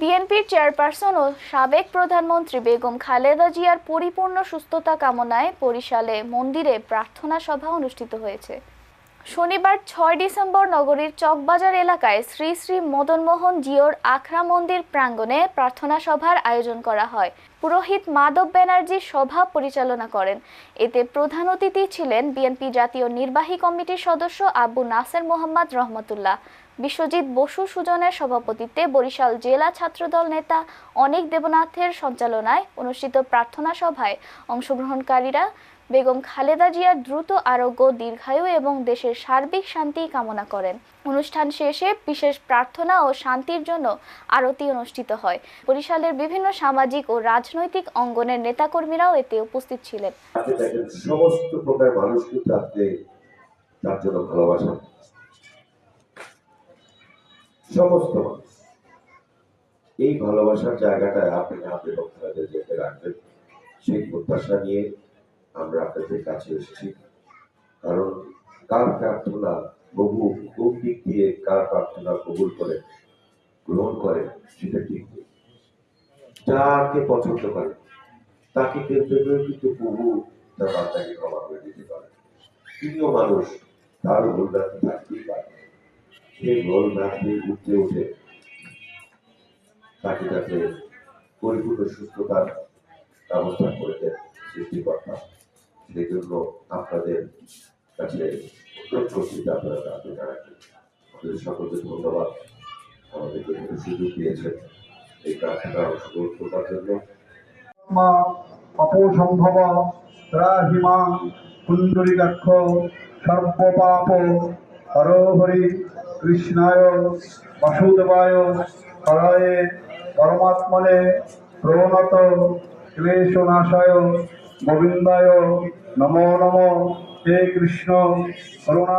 বিএনপির চেয়ারপারসন ও সাবেক প্রধানমন্ত্রী বেগম খালেদা জিয়ার পরিপূর্ণ সুস্থতা কামনায় বরিশালে মন্দিরে প্রার্থনা সভা অনুষ্ঠিত হয়েছে। শনিবার ছয় ডিসেম্বর নগরীর চকবাজার এলাকায় শ্রী শ্রী মদনমোহন জিওর আখড়া মন্দির প্রাঙ্গণে প্রার্থনা সভার আয়োজন করা হয়। পুরোহিত মাধব ব্যানার্জি সভা পরিচালনা করেন। এতে প্রধান অতিথি ছিলেন বিএনপি জাতীয় নির্বাহী কমিটির সদস্য আবু নাসের মোহাম্মদ রহমতুল্লাহ। বিশ্বজিৎ বসু সুজনের সভাপতিত্বে বরিশাল জেলা ছাত্রদল নেতা অনেক দেবনাথের সঞ্চালনায় অনুষ্ঠিত প্রার্থনা সভায় অংশগ্রহণকারীরা বেগম খালেদা জিয়ার দ্রুত আরোগ্য, দীর্ঘায়ু এবং দেশের সার্বিক শান্তি কামনা করেন। অনুষ্ঠান শেষে বিশেষ প্রার্থনা ও শান্তির জন্য আরতি অনুষ্ঠিত হয়। বরিশালের বিভিন্ন সামাজিক ও রাজনৈতিক অঙ্গনের নেতাকর্মীরাও এতে উপস্থিত ছিলেন। সমস্ত প্রকার তার জন্য ভালোবাসেন সমস্ত মানুষ। এই ভালোবাসার জায়গাটায় আপনি আপনি আপনাদের যেতে রাখবেন। সেই প্রত্যাশা নিয়ে আমরা আপনাদের কাছে এসেছি। কারণ কার প্রার্থনা বহু কোন দিক দিয়ে কার প্রার্থনা কবুল করে, গ্রহণ করে, সেটা ঠিক যাকে পছন্দ করে, তাকে কেন্দ্র করে কিন্তু প্রভু তার বাচ্চাকে ক্ষমা করে দিতে পারে। তিনিও মানুষ, তার ভুল রাখতে থাকতেই পারে সেই ভুল রাখতে উঠতে উঠে তাকে যাতে পরিপূর্ণ সুস্থতার ব্যবস্থা করে সৃষ্টিকর্তা। সেই আপনাদের কাছে আপনারা আপনাদের সকলকে ধন্যবাদ। আমাদেরকে সুযোগ দিয়েছেন এই প্রার্থনা অংশগ্রহণ করবার জন্য। মা অপসম্ভব ত্রাহিমাং কুণ্ডলিকাক্ষ সর্বপাপ হরহরি কৃষ্ণায় বাসুদেবায় হরয়ে পরমাত্মনে প্রণত ক্লেশনাশায় গোবিন্দায় নমো নম হে কৃষ্ণ করুণা